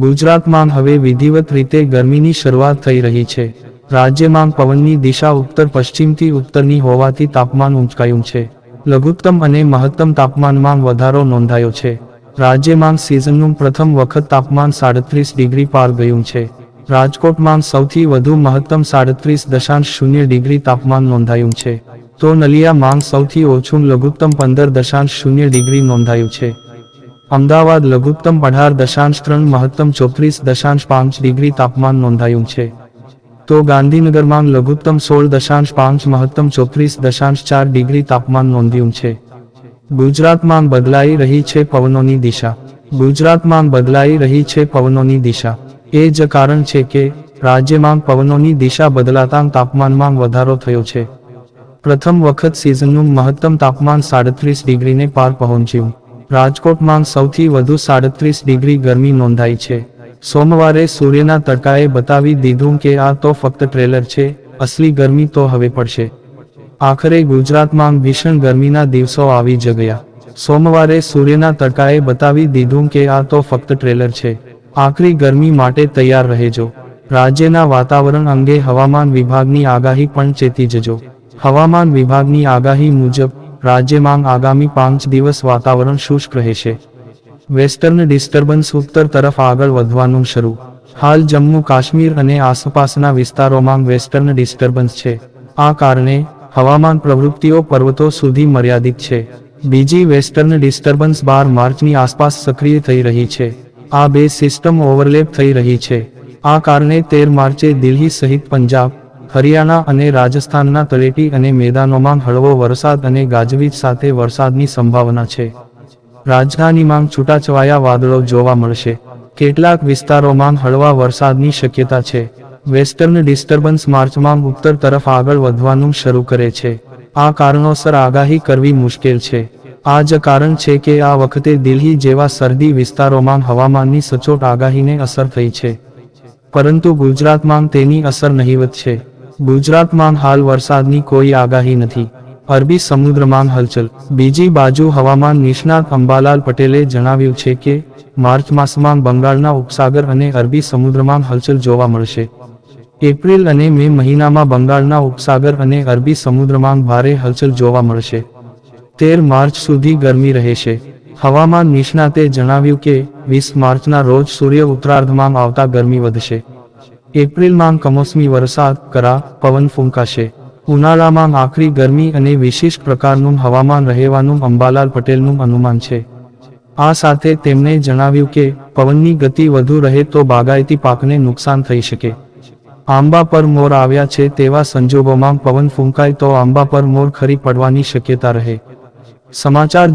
ગુજરાતમાં હવે વિધિવત રીતે ગરમીની શરૂઆત થઈ રહી છે. રાજ્યમાં પવનની દિશા ઉત્તર પશ્ચિમથી ઉત્તરની હોવાથી તાપમાન ઊંચકાયું છે. લઘુત્તમ અને મહત્તમ તાપમાનમાં વધારો નોંધાયો છે. રાજ્યમાં સિઝનનું પ્રથમ વખત તાપમાન સાડત્રીસ ડિગ્રી પાર ગયું છે. રાજકોટમાં સૌથી વધુ મહત્તમ સાડત્રીસ દશાંશ શૂન્ય ડિગ્રી તાપમાન નોંધાયું છે. તો નલિયામાં સૌથી ઓછું લઘુત્તમ પંદર દશાંશ શૂન્ય ડિગ્રી નોંધાયું છે. અમદાવાદ લઘુત્તમ અઢાર દશાંશ ત્રણ, મહત્તમ ચોત્રીસ દશાંશ પાંચ ડિગ્રી તાપમાન નોંધાયું છે. તો ગાંધીનગરમાં લઘુત્તમ સોળ દશાંશ પાંચ, મહત્તમ ચોત્રીસ દશાંશ ચાર ડિગ્રી તાપમાન નોંધ્યું છે. ગુજરાતમાં બદલાઈ રહી છે પવનોની દિશા. ગુજરાતમાં બદલાઈ રહી છે પવનોની દિશા. એ જ કારણ છે કે, રાજ્યમાં પવનોની દિશા બદલાતા તાપમાનમાં વધારો થયો છે. પ્રથમ વખત સિઝનનું મહત્તમ તાપમાન સાડત્રીસ ડિગ્રીને પાર પહોંચ્યું. રાજકોટમાં સૌથી વધુ સાડત્રીસ ડિગ્રી ગરમી નોંધાઈ છે. સોમવારે સૂર્યના તડકાએ બતાવી દીધું કે આ તો ફક્ત ટ્રેલર છે, અસલી ગરમી તો હવે પડશે. આખરે ગુજરાતમાં ભીષણ ગરમીના દિવસો આવી જ ગયા. સોમવારે સૂર્યના તડકાએ બતાવી દીધું કે આ તો ફક્ત ટ્રેલર છે. આખરી ગરમી માટે તૈયાર રહેજો. રાજ્યના વાતાવરણ અંગે હવામાન વિભાગની આગાહી પણ ચેતી જજો. હવામાન વિભાગની આગાહી મુજબ રાજ્યમાં આગામી પાંચ દિવસ વાતાવરણ શુષ્ક રહેશે. વેસ્ટર્ન ડિસ્ટર્બન્સ ઉત્તર તરફ આગળ વધવાનું શરૂ. હાલ જમ્મુ કાશ્મીર અને આસપાસના વિસ્તારોમાં વેસ્ટર્ન ડિસ્ટર્બન્સ છે. આ કારણે હવામાન પ્રવૃત્તિઓ પર્વતો સુધી મર્યાદિત છે. બીજી વેસ્ટર્ન ડિસ્ટર્બન્સ બાર માર્ચની આસપાસ સક્રિય થઈ રહી છે. આ બે સિસ્ટમ ઓવરલેપ થઈ રહી છે. આ કારણે તેર માર્ચે દિલ્હી સહિત પંજાબ હરિયાણા અને રાજસ્થાનના તળેટી અને મેદાનોમાં હળવો વરસાદ અને ગાજવીજ સાથે વરસાદની સંભાવના છે. રાજધાનીમાં છૂટાછવાયા વાદળો જોવા મળશે. કેટલાક વિસ્તારોમાં હળવા વરસાદની શક્યતા છે. વેસ્ટર્ન ડિસ્ટર્બન્સ માર્ચમાં ઉત્તર તરફ આગળ વધવાનું શરૂ કરે છે. આ કારણોસર આગાહી કરવી મુશ્કેલ છે. આ જ કારણ છે કે આ વખતે દિલ્હી જેવા સરદી વિસ્તારોમાં હવામાનની સચોટ આગાહીને અસર થઈ છે. પરંતુ ગુજરાતમાં તેની અસર નહીવત છે. ગુજરાતમાં હાલ વરસાદની કોઈ આગાહી નથી. અરબી સમુદ્રમાં હલચલ. બીજી બાજુ હવામાન નિષ્ણાત અંબાલાલ પટેલે જણાવ્યું છે કે, માર્ચ માસમાં બંગાળના ઉપસાગર અને અરબી સમુદ્રમાં હલચલ જોવા મળશે. એપ્રિલ અને મે મહિનામાં બંગાળના ઉપસાગર અને અરબી સમુદ્રમાં ભારે હલચલ જોવા મળશે. તેર માર્ચ સુધી ગરમી રહેશે. હવામાન નિષ્ણાતે જણાવ્યું કે, વીસ માર્ચના રોજ સૂર્ય ઉત્તરાર્ધમાં આવતા ગરમી વધશે. એપ્રિલમાં કમોસમી વરસાદ, કરા, પવન ફૂંકાશે. ઉનાળામાં આખરી ગરમી અને વિશેષ પ્રકારનું હવામાન રહેવાનું અંબાલાલ પટેલનું અનુમાન છે. આ સાથે તેમણે જણાવ્યું કે, પવનની ગતિ વધુ રહે તો બાગાયતી પાકને નુકસાન થઈ શકે. આંબા પર મોર આવ્યા છે તેવા સંજોગોમાં પવન ફૂંકાય તો આંબા પર મોર ખરી પડવાની શક્યતા રહે. સમાચાર